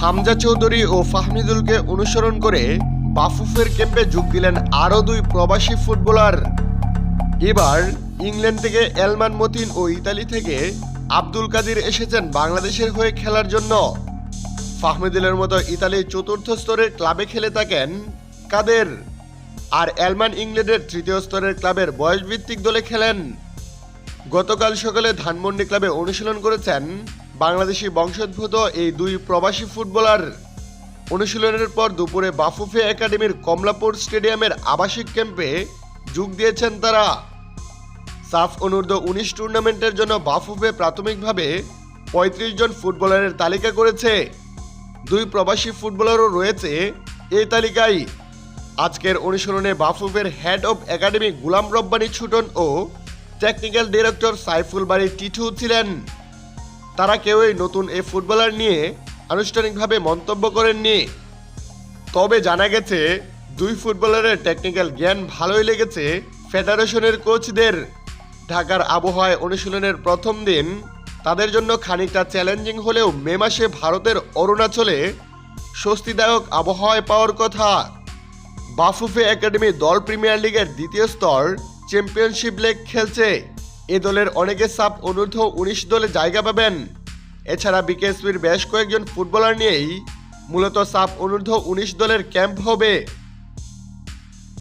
হামজা চৌধুরী ও ফাহমিদুলকে অনুসরণ করে বাফুফের ক্যাম্পে যোগ দিলেন আরও দুই প্রবাসী ফুটবলার। এবার ইংল্যান্ড থেকে এলমান মতিন ও ইতালি থেকে আব্দুল কাদির এসেছেন বাংলাদেশের হয়ে খেলার জন্য। ফাহমিদুলের মতো ইতালির চতুর্থ স্তরের ক্লাবে খেলে থাকেন কাদের। আর এলমান ইংল্যান্ডের তৃতীয় স্তরের ক্লাবের বয়সভিত্তিক দলে খেলেন গতকাল সকালে ধানমন্ডি ক্লাবে অনুশীলন করেছেন বাংলাদেশি বংশোদ্ভূত এই দুই প্রবাসী ফুটবলার। অনুশীলনের পর দুপুরে বাফুফে একাডেমির কমলাপুর স্টেডিয়ামের আবাসিক ক্যাম্পে যোগ দিয়েছেন তারা। সাফ অনূর্ধ্ব উনিশ টুর্নামেন্টের জন্য বাফুফে প্রাথমিকভাবে পঁয়ত্রিশ জন ফুটবলারের তালিকা করেছে। দুই প্রবাসী ফুটবলারও রয়েছে এই তালিকায়। আজকের অনুশীলনে বাফুফের head of academy Gulam Rabbani Chhutan O technical director Saiful Bari Titu ছিলেন। তারা কেউই নতুন এই ফুটবলার নিয়ে আনুষ্ঠানিকভাবে মন্তব্য করেননি। তবে জানা গেছে, দুই ফুটবলারের টেকনিক্যাল জ্ঞান ভালোই লেগেছে ফেডারেশনের কোচদের। ঢাকার আবহাওয়ায় অনুশীলনের প্রথম দিন, তাদের জন্য খানিকটা চ্যালেঞ্জিং হলেও মে মাসে ভারতের অরুণাচলে স্বস্তিদায়ক আবহাওয়ায় পাওয়ার কথা। বাফুফে একাডেমি দল প্রিমিয়ার লিগের দ্বিতীয় স্তর চ্যাম্পিয়নশিপ লেগ খেলছে। এ দলের অনেকে সাপ অনূর্ধ্ব উনিশ দলে জায়গা পাবেন। এছাড়া বিকেএসপির বেশ কয়েকজন ফুটবলার নিয়েই মূলত সাপ অনূর্ধ্ব উনিশ দলের ক্যাম্প হবে।